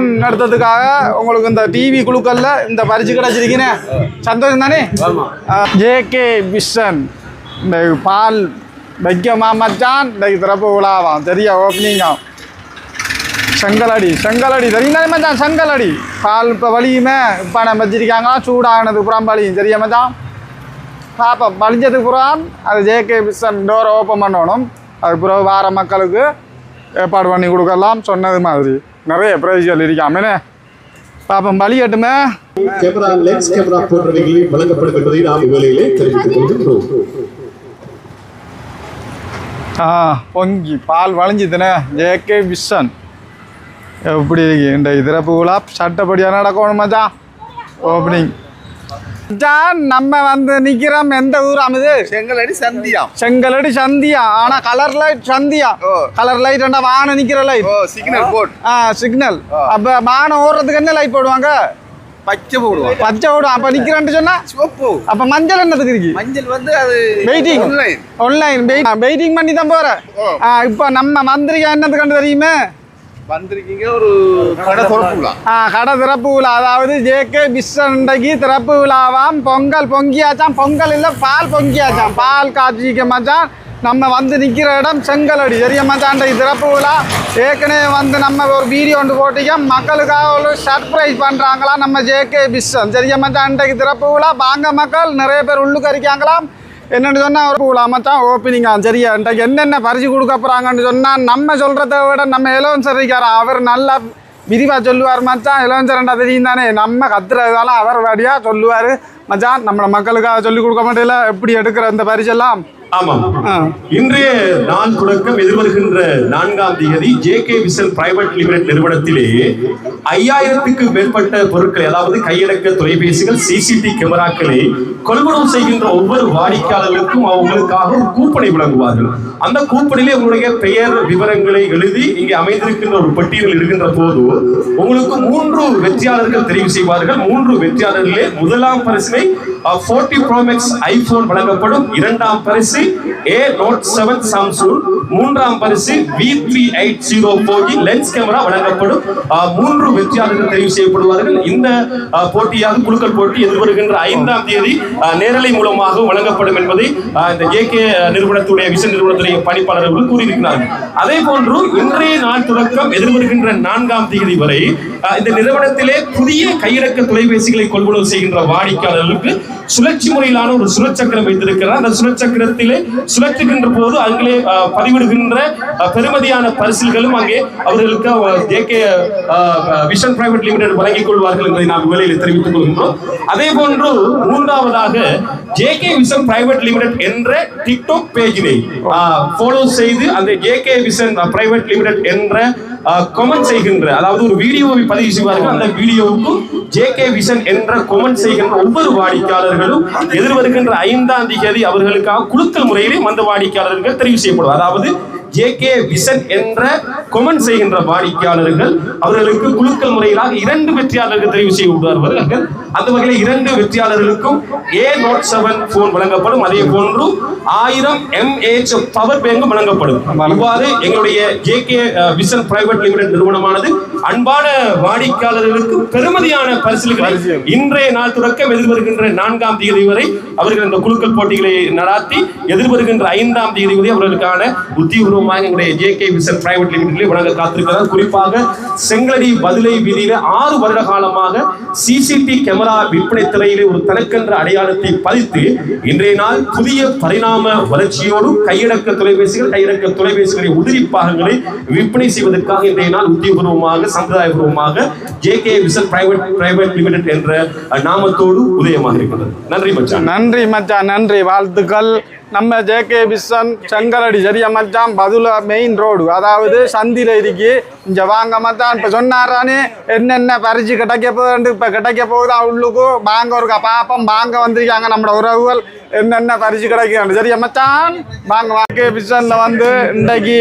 நடத்துறதுக்காக உங்களுக்கு இந்த டிவி குழுக்கள்ல இந்த பரிசு கிடைச்சிருக்கீனே சந்தோஷம் தானே? ஜேகே விஷன் இந்த பால் வைக்கமா மச்சான்? இந்த திறப்பு விழாவாம். சரியா ஓப்பனிங்கா செங்கலடி செங்கலடி. தெரியும் தானே மச்சான்? செங்கலடி. பால் இப்போ வலியுமே. இப்போ நம்ம வச்சிருக்காங்க. சூடானது புறம் வலியும். சரியா மச்சான்? பார்ப்போம் வலிஞ்சதுக்கு புறம் அது ஜேகே பிஸ்டன் டோரை ஓப்பன் பண்ணணும். அதுக்கு பிறகு வார மக்களுக்கு ஏற்பாடு பண்ணி கொடுக்கலாம். சொன்னது மாதிரி. நிறைய பிரைஸ்கள் இருக்காமனே பார்ப்போம் வலியட்டுமே கேமரா லென்ஸ் கேமரா போன்றவைகளில் வழங்கப்படும் என்பதை நாம் இவ்வேளையிலே தெரிவித்துக் கொள்கின்றோம். ஆ பொங்கி பால் வளைஞ்சுதுனே ஜேகே விஷன் எப்படி இருக்கு? இந்த திறப்பு விழா சட்டப்படியாக நடக்கணும் மச்சான். ஓப்பனிங் மச்சான் நம்ம வந்து நிக்கிறோம். எந்த ஊர் அமுது செங்கலடி சந்தியா. செங்கலடி சந்தியா. ஆனா கலர் லைட் சந்தியா. கலர் லைட் வானம் நிக்கிற லைட் சிக்னல் போர்ட் ஆ சிக்னல் அப்ப வானம் ஓடுறதுக்கு என்ன லைட் போடுவாங்க? பச்சை போடுவான் பச்சை விடும் அப்ப நிக்கிறேன்னு சொன்னா? சிவப்பு. அப்ப மஞ்சள் என்னதுக்கு இருக்கு? மஞ்சள் வந்து அது வெயிட்டிங் online. ஆன்லைன் வெயிட்டிங் பண்ணி தான். ஆ, இப்போ நம்ம மந்திரிக்கா என்னது கண்டு தெரியுமே? வந்திருக்கீங்க ஒரு கடை ஆ கடை திறப்பு விழா. அதாவது ஜேகே பிஸ்ஸண்டைக்கு திறப்பு விழாவாம். பொங்கல் பொங்கியாச்சாம். பொங்கல் இல்லை பால் பொங்கியாச்சாம். பால் காய்ச்சிக்க மச்சான் நம்ம வந்து நிற்கிற இடம் செங்கலடி. சரியா மச்சான் இன்றைக்கு திறப்பு விழா. ஏற்கனவே வந்து நம்ம ஒரு வீடியோ ஒன்று போட்டிக்க மக்களுக்காக ஒரு சர்ப்ரைஸ் பண்ணுறாங்களா நம்ம ஜேகே பிஸ்ஸன் சரியா மச்சான் இன்றைக்கு திறப்பு விழா. வாங்க மக்கள் நிறைய பேர் உள்ளுக்கு இருக்காங்களாம் என்னன்னு சொன்னால் ஒரு பூலா மச்சான் ஓப்பனிங்கா சரியா? இன்றைக்கு என்னென்ன பரிசு கொடுக்க போகிறாங்கன்னு சொன்னால் நம்ம சொல்கிறத விட நம்ம இளவன்சர் இருக்கார். அவர் நல்லா விரிவாக சொல்லுவார் மச்சான். இளவன்சர் ரெண்டா தெரியும் தானே? நம்ம கத்துறதால அவர் வழியாக சொல்லுவார். மச்சான் நம்மளை மக்களுக்காக சொல்லிக் கொடுக்க மாட்டேல எப்படி எடுக்கிற இந்த பரிசெல்லாம்? ஆமாம். இன்றைய நாள் தொடக்கம் எதிர்வருகின்ற நான்காம் தேதி J K vision private limited நிறுவனத்திலே ஐயாயிரத்துக்கு மேற்பட்ட பொருட்களை அதாவது கையடக்க தொலைபேசிகள் சிசிடி கேமராக்களை கொள்வனவு செய்கின்ற ஒவ்வொரு வாடிக்கையாளர்களுக்கும் அவங்களுக்காக ஒரு கூப்பனை வழங்குவார்கள். அந்த கூப்பனிலே உங்களுடைய பெயர் விவரங்களை எழுதி இங்கே அமைந்திருக்கின்ற ஒரு பட்டியல் இருக்கின்ற போது உங்களுக்கு மூன்று வெற்றியாளர்கள் தெரிவு செய்வார்கள். மூன்று வெற்றியாளர்களே முதலாம் பரிசினை ஃபோர்ட்டி ப்ரோமேக்ஸ் ஐபோன் வழங்கப்படும் இரண்டாம் பரிசு. ஏ நோட் செவன் சாம்சங் மூன்றாம் பரிசு V three eight zero bokeh lens camera வழங்கப்படும். மூன்று வெற்றியாளர்கள் தெரிவு செய்யப்படுவார்கள். இந்த போட்டியாக குழுக்கள் போட்டி எதிர்வருகின்ற ஐந்தாம் தேதி நேரலை மூலமாக வழங்கப்படும் என்பதை இந்த ஏ கே நிறுவனத்துடைய விஷய நிறுவனத்துடைய பணிப்பாளர்கள் கூறியிருக்கிறார்கள். அதே போன்று இன்றைய நாள் தொடக்கம் எதிர்வருகின்ற நான்காம் தேதி வரை இந்த நிறுவனத்திலே புதிய கையிறக்க தொலைபேசிகளை கொள்முதல் செய்கின்ற வாடிக்கையாளர்களுக்கு சுழற்சி முறையிலான ஒரு சுழற்சக்கரம் வைத்திருக்கிறார். அந்த சுழற்சக்கரத்திலே சுழற்றுகின்ற போது அங்கே பதிவிடுகின்ற பெருமதியான பரிசில்களும் அங்கே அவர்களுக்கு ஜேகே விஷன் பிரைவேட் லிமிடெட் வழங்கிக் கொள்வார்கள் என்பதை நாம் வேலையில் தெரிவித்துக் கொள்கின்றோம். அதே போன்று மூன்றாவதாக J K vision private limited என்ற டிக்டாக் பேஜினை ஃபாலோ செய்து அந்த J K vision private limited என்ற கொமெண்ட் செய்கின்ற அதாவது ஒரு வீடியோவை பதிவு செய்வார்கள். அந்த வீடியோவுக்கும் ஜேகே விஷன் என்ற கொமெண்ட் செய்கின்ற ஒவ்வொரு வாடிக்கையாளர்களும் எதிர்வருகின்ற ஐந்தாம் தேதி அவர்களுக்காக குழுக்கள் முறையிலே அந்த வாடிக்கையாளர்கள் தெரிவு செய்யப்படும் அதாவது ஜேகே விசன் என்ற கொமெண்ட் செய்கின்ற வாடிக்கையாளர்கள் அவர்களுக்கு குழுக்கள் முறையிலாக இரண்டு வெற்றியாளர்கள் தெரிவு செய்ய விடுவார்கள் அந்த வகையில் இரண்டு வெற்றியாளர்களுக்கும் ஏ நோட் செவன் போன் வழங்கப்படும். அதே போன்று ஆயிரம் எம்ஏஹெச் பவர் பேங்கும் வழங்கப்படும். இவ்வாறு எங்களுடைய ஜேகே விசன் பிரைவேட் லிமிடெட் நிறுவனமானது அன்பான வாடிக்கையாளர்களுக்கு பெருமதியான பரிசுகளை இன்றைய நாள் தொடக்கம் எதிர்வருகின்ற நான்காம் தேதி வரை அவர்கள் இந்த குழுக்கள் போட்டிகளை நடாத்தி எதிர்வருகின்ற ஐந்தாம் தேதி வரை அவர்களுக்கான உத்தியோகமாக எங்களுடைய ஜேகே பிரைவேட் லிமிடெட்ல வழங்க காத்திருக்கிறார். குறிப்பாக செங்கலடி பதிலை வீதியில ஆறு வருட காலமாக சிசிடி கேமரா விற்பனை துறையிலே ஒரு தனக்கென்ற அடையாளத்தை பதித்து இன்றைய நாள் புதிய பரிணாம வளர்ச்சியோடு கையடக்க தொலைபேசிகள் கையடக்க தொலைபேசிகளை உதிரி பாகங்களை விற்பனை செய்வதற்காக இன்றைய நாள் உத்தியபூர்வமாக சம்பிரதாயபூர்வமாக J K vision private private limited என்ற நாமத்தோடு உதயமாக இருக்கிறது. நன்றி மச்சான். நன்றி மச்சான். நன்றி. வாழ்த்துக்கள். நம்ம ஜேகே பிஸ்ஸன் செங்கலடி சரியா மச்சான் பதுல மெயின் ரோடு அதாவது சந்தில இருக்கு இங்க வாங்க மச்சான். இப்ப சொன்னாரானே என்னென்ன பறிச்சு கிடைக்க போகுது இப்ப கிடைக்க போகுது அவளுக்கு வாங்க ஒரு பாப்பம். வாங்க வந்திருக்காங்க நம்மளோட உறவுகள். என்னென்ன பறிச்சு கிடைக்கும் சரியா மச்சான் வாங்க வாக்கே பிஸ்ஸன்ல வந்து இன்றைக்கு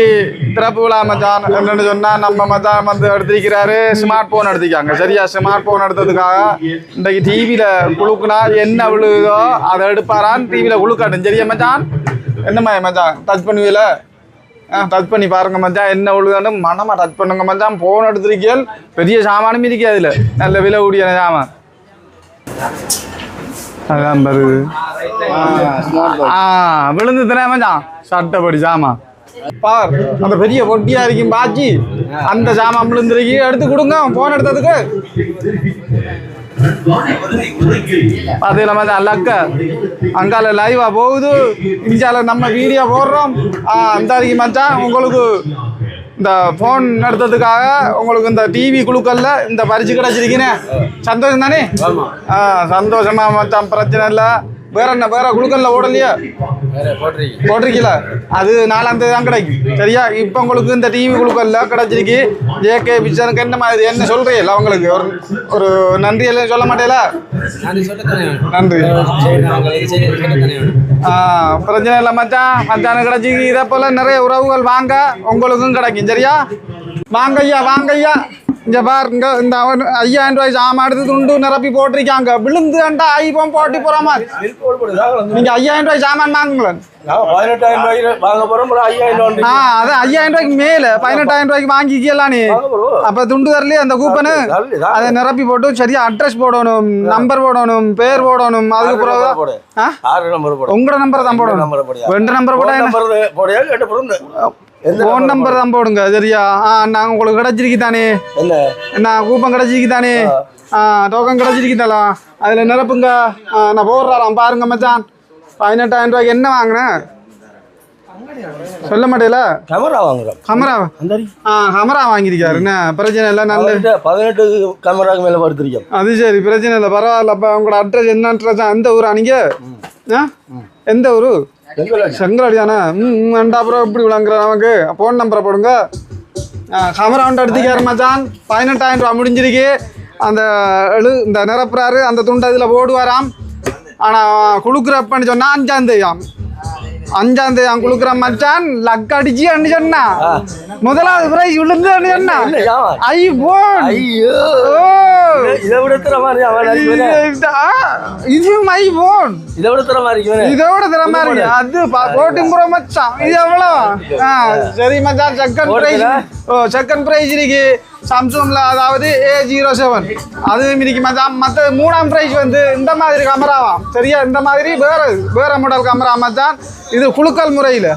திறப்பு விழா மச்சான். என்னன்னு சொன்னா நம்ம மச்சான் வந்து எடுத்திருக்கிறாரு ஸ்மார்ட் போன் எடுத்திருக்காங்க. சரியா ஸ்மார்ட் போன் எடுத்ததுக்காக இன்றைக்கு டிவியில குழுக்குனா என்ன விழுகுதோ அதை எடுப்பாரான் டிவியில குழுக்காட்டும் சரியா மச்சான் என்னம்மா மச்சான்? டச் பண்ணுவீல? டச் பண்ணி பாருங்க மச்சான். என்ன உழுதாண்டு மனமா டச் பண்ணுங்க மச்சான். ஃபோன் எடுத்திருக்கீள் பெரிய சாமானும் இருக்கு அதுல நல்ல விலை கூடிய சாமான். அதான் பாரு. ஆ விழுந்து தானே மச்சான். சட்டப்படி சாமான். பார் அந்த பெரிய பொட்டியா இருக்கும் பாச்சி அந்த சாமான் விழுந்துருக்கு. எடுத்து கொடுங்க. போன் எடுத்ததுக்கு. பாத்தீங்களா மச்சான் லக்க அங்கால லைவா போகுது. இந்தியால நம்ம வீடியோ போடுறோம். அந்த அறிக்கை மச்சான் உங்களுக்கு இந்த ஃபோன் எடுத்ததுக்காக உங்களுக்கு இந்த டிவி குழுக்கள்ல இந்த பரிசு கிடைச்சிருக்கீனே. சந்தோஷம் தானே? ஆ சந்தோஷமா மச்சான் பிரச்சனை இல்லை. வேற என்ன வேற குழுக்கள்ல ஓடலையா? போட்டிருக்கீங்களா? அது நாலாம் தேதி தான் கிடைக்கும் சரியா? இப்போ உங்களுக்கு இந்த டிவி குழுக்கள்ல கிடைச்சிருக்கு. ஜேகே பிக்சருக்கு என்ன மாதிரி என்ன சொல்றீங்களா அவங்களுக்கு ஒரு ஒரு நன்றி எல்லாம் சொல்ல மாட்டேல நன்றி ஆ, பிரச்சனை இல்லை மச்சான். மச்சானு கிடைச்சி இதே போல நிறைய உறவுகள் வாங்க உங்களுக்கும் கிடைக்கும். சரியா? வாங்க ஐயா வாங்க ஐயா இங்க பாருங்க இந்த அவன் ஐயாயிரம் ரூபாய் சாமான் எடுத்து துண்டு நிரப்பி போட்டிருக்காங்க. விழுந்து கண்டா ஐபோன் போட்டி போறாமா நீங்க ஐயாயிரம் ரூபாய் சாமான் வாங்குங்களேன். ஐயாயிரம் ரூபாய்க்கு மேல பதினெட்டாயிரம் ரூபாய்க்கு வாங்கிக்கலாம் நீ. அப்ப துண்டு தரலையே அந்த கூப்பனு? அதை நிரப்பி போட்டு சரியா அட்ரஸ் போடணும் நம்பர் போடணும் பேர் போடணும் அதுக்கு பிறகு உங்களோட நம்பர் தான் போடணும். ரெண்டு நம்பர் போட்டா ஃபோன் நம்பர் தான் போடுங்க சரியா? ஆ நான் உங்களுக்கு கிடைச்சிருக்கு தானே என்ன? என்ன கூப்பன் கிடைச்சிருக்கு தானே ஆ டோக்கன் கிடைச்சிருக்கு தாளா அதில் நிரப்புங்க. ஆ, நான் போடுறாராம் பாருங்க மச்சான். பதினெட்டாயிரம் ரூபாய்க்கு என்ன வாங்கினேன் சொல்ல மாட்டேல? கேமரா வாங்குறோம். கமரா அந்த ஆ கமரா வாங்கியிருக்காரு. என்ன பிரச்சனை இல்லை நல்ல பதினெட்டு கேமராக்கு மேல படுத்திருக்கோம். அது சரி பிரச்சனை இல்லை பரவாயில்ல அப்போ உங்களோட அட்ரஸ் என்ன அட்ரஸ் எந்த ஊரா நீங்கள் எந்த ஊரு? செங்கலாடி தானே ம் அப்புறம் எப்படி விளங்குற நமக்கு? ஃபோன் நம்பரை போடுங்க. கமரா ஒன்று எடுத்துக்காரு மச்சான். பதினெட்டாயிரம் ரூபா முடிஞ்சிருக்கு. அந்த எழு இந்த நிரப்புறாரு அந்த துண்டை இதில் ஓடுவாராம் ஆனால் குழுக்குறப்பன்னு சொன்னால் அஞ்சாந்தேதியாம் அஞ்சாம் தேதி அவன் குழுக்குற மச்சான் லக் அடிச்சு சொன்னா? முதலாவது பிரைஸ் விழுந்து அண்ணு சொன்னா? ஐ போன் ஐயோ. இதை விட. இது- இதை திறமை இருக்கு அது கோட்டி ப்ரோ மச்சான். இது எவ்வளோ சரி மச்சான் second prize oh second prize இருக்கு. சாம்சங்கில் அதாவது ஏ ஜீரோ செவன் அதுவும் இருக்கு மச்சான். மற்ற மூணாம் ப்ரைஸ் வந்து இந்த மாதிரி கேமராவாம் சரியா? இந்த மாதிரி வேறு வேறு மாடல் கேமரா மச்சான். இது குலுக்கல் முறையில்.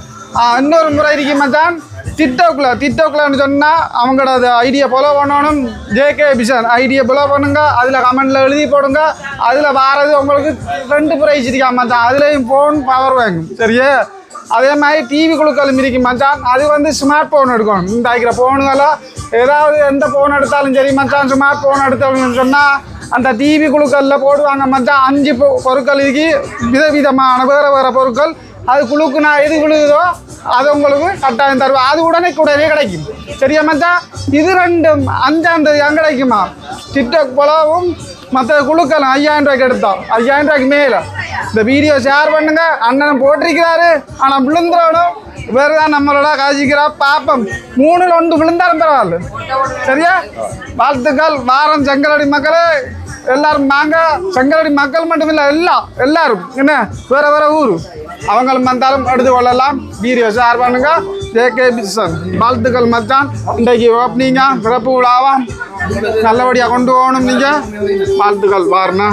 இன்னொரு முறை இருக்கு மச்சான். டிக்டாக்ல டிக்டாக்லன்னு சொன்னால் அவங்களோட ஐடியா ஃபாலோ பண்ணணும். ஜேகே பிஷன் ஐடியா ஃபாலோ பண்ணுங்க. அதில் கமெண்டில் எழுதி போடுங்க. அதில் வாரது உங்களுக்கு ரெண்டு ப்ரைஸ் இருக்கா தான் அதுலேயும் ஃபோன் பவர் வாங்கும் சரியா? அதே மாதிரி டிவி குழுக்களும் இருக்கு மச்சான். அது வந்து ஸ்மார்ட் ஃபோன் எடுக்கணும். இந்த ஆகிற ஃபோனுகளோ ஏதாவது எந்த ஃபோன் எடுத்தாலும் சரி மச்சான் ஸ்மார்ட் ஃபோன் எடுத்தோம்னு சொன்னால் அந்த டிவி குழுக்களில் போடுவாங்க மச்சான். அஞ்சு பொருட்கள் இருக்கு. விதவிதமான வேறு வேறு பொருட்கள். அது குழுக்கு நான் எது குழுதோ அது உங்களுக்கு கட்டாயம் தருவேன் அது உடனே உடனே கிடைக்கும். சரியா மச்சான்? இது ரெண்டும் அஞ்சாம் தேதி அங்கே கிடைக்குமா? டிக்டாக் போலவும் மற்ற குழுக்கள் ஐயாயிரம் ரூபாய்க்கு எடுத்தோம். ஐயாயிரம் ரூபாய்க்கு மேலே. இந்த வீடியோ ஷேர் பண்ணுங்க. அண்ணன் போட்டிருக்கிறாரு. ஆனால் விழுந்துடணும் வேறு தான் நம்மளோட காசிக்கிறா பாப்பம். மூணுல ஒன்று விழுந்தாலும் பரவாயில்ல சரியா? வாழ்த்துக்கள். வாரம் செங்கலடி மக்களே. எல்லாரும் வாங்க. செங்கலடி மக்கள் மட்டுமில்ல எல்லாம் எல்லாரும். என்ன? வேற வேற ஊர். அவங்களும் வந்தாலும் எடுத்து கொள்ளலாம். வீடியோ ஷேர் பண்ணுங்க. ஜேகே பிசன் வாழ்த்துக்கள் மச்சான். இன்றைக்கு ஓப்பனிங்க சிறப்பு விழாவா? நல்லபடியாக கொண்டு போகணும் நீங்கள் வாழ்த்துக்கள் வாருண்ணா